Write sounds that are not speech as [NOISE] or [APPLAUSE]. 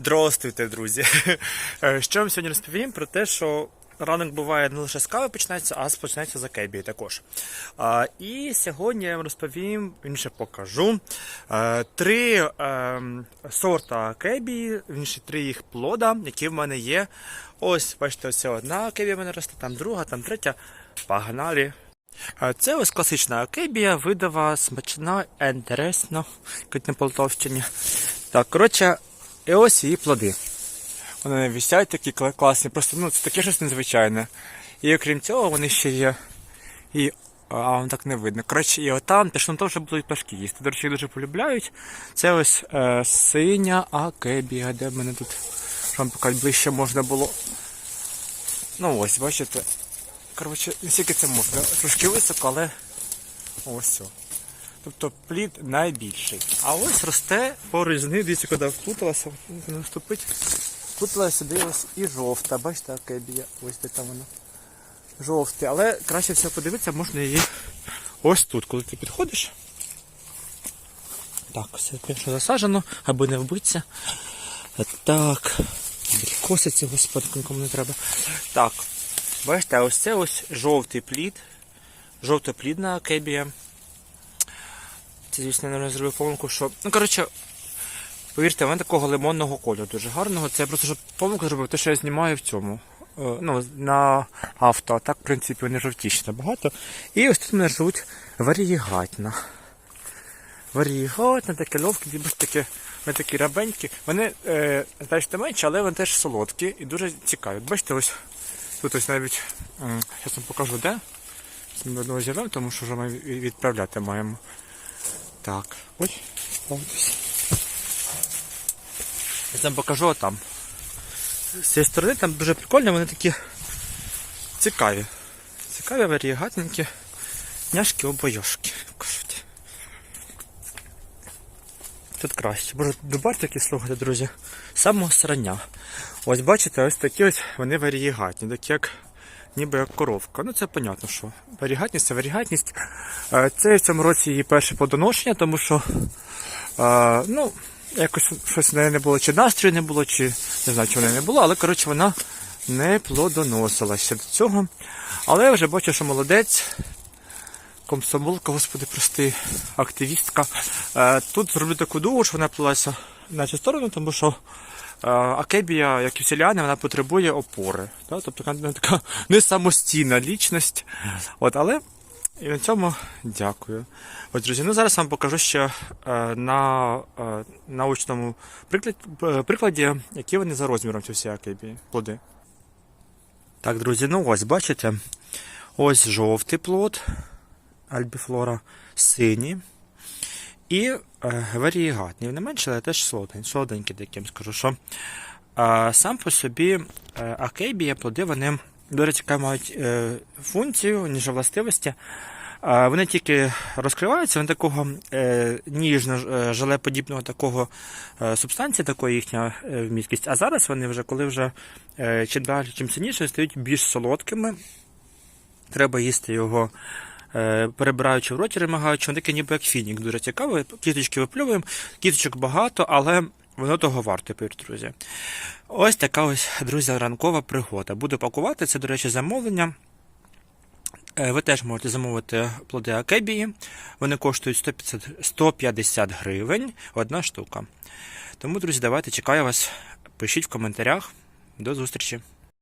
Здравствуйте, друзі! [LAUGHS] Е, Що вам сьогодні розповім про те, що ранок буває не лише з кави починається, а починається з акебії також. І сьогодні я вам розповім, інше покажу е, три е, сорта акебії, інші три їх плода, які в мене є. Ось, бачите, ось одна акебія в мене росте, там друга, там третя. Погнали! Е, Це ось класична акебія, видава смачна, інтересно, як на Полтавщині. Так, коротше, і ось її плоди. Вони висять такі класні, просто ну, це таке щось незвичайне. І окрім цього, вони ще є. І. А вам так не видно. Коротше, і отам теж на тому, що будуть пташки їсти. До речі, їх дуже полюбляють. Це ось е, синя акебія, де в мене тут, щоб вам показати, ближче можна було. Ну ось, бачите. Коротше, наскільки це можна. Трошки високо, але ось. все. Тобто плід найбільший. А ось росте поруч з ним, дивіться, куди наступить. Вплуталася сюди ось і жовта. Бачите, акебія. Ось де там вона. Жовтий. Але краще всього подивитися, можна її ось тут, коли ти підходиш. Так, все перше засаджено, аби не вбитися. Так. Коситься, господи, нікому не треба. Так. Бачите, ось це ось жовтий плід. Жовтоплідна акебія. Це, звісно, я не зробив помилку, що. Ну, коротше, повірте, вона такого лимонного кольору дуже гарного. Це я просто щоб помилку зробив, те, що я знімаю в цьому. е, Ну, на авто, так, в принципі, вони жовтіші набагато. І ось тут мене живуть варієгатна. Варієгатна, таке ловкі, бачите, таке, вони такі рабенькі. Вони е, значно менші, але вони теж солодкі і дуже цікаві. Бачите, ось тут ось навіть, зараз вам покажу де. Ми одного зірвемо, тому що вже ми відправляти маємо. Так, ой, ось. Я вам покажу там. З цієї сторони там дуже прикольно, вони такі цікаві. Цікаві, варієгатненькі, няшки обойошки. кажуть. Тут краще. Боже, добавте такі слухайте, друзі. Самого срання. Ось бачите, ось такі ось вони варієгатні, такі як ніби як коровка. Ну це понятно, що варігатність це варігатність. Е, Це в цьому році її перше плодоношення, тому що е, ну, якось щось в неї не було, чи настрою не було, чи не знаю, чого в неї не було, але коротше вона не плодоносила ще до цього. Але я вже бачу, що молодець. Комсомолка, господи, прости, активістка. Е, Тут зроблю таку дугу, що вона плилася на цю сторону, тому що акебія, як і всі ліани, вона потребує опори. Да? Тобто вона така [LAUGHS] не самостійна лічність. От, але і на цьому дякую. Ось, друзі, ну зараз вам покажу ще е, на е, научному е, прикладі, які вони за розміром ці всі акебії, плоди. Так, друзі, ну ось, бачите, ось жовтий плод. Альбіфлора сині і е, варієгатні. Не менше, але теж солодень, солоденькі таким скажу, що е, сам по собі е, акейбія плоди, вони дуже цікаві мають е, функцію, ніж властивості. Е, вони тільки розкриваються, вони такого е, ніжно е, такого е, субстанції, такої їхня е, вмісткість. А зараз вони вже, коли вже е, чим далі, чим сильніше, стають більш солодкими. Треба їсти його перебираючи в роті, ремагаючи, вони таке ніби як фінік. Дуже цікаво. Кіточки виплюємо, кіточок багато, але воно того варте, повірте, друзі. Ось така ось, друзі, ранкова пригода. Буду пакувати, це, до речі, замовлення. Е, Ви теж можете замовити плоди акебії. Вони коштують 150, 150 гривень одна штука. Тому, друзі, давайте чекаю вас. Пишіть в коментарях. До зустрічі!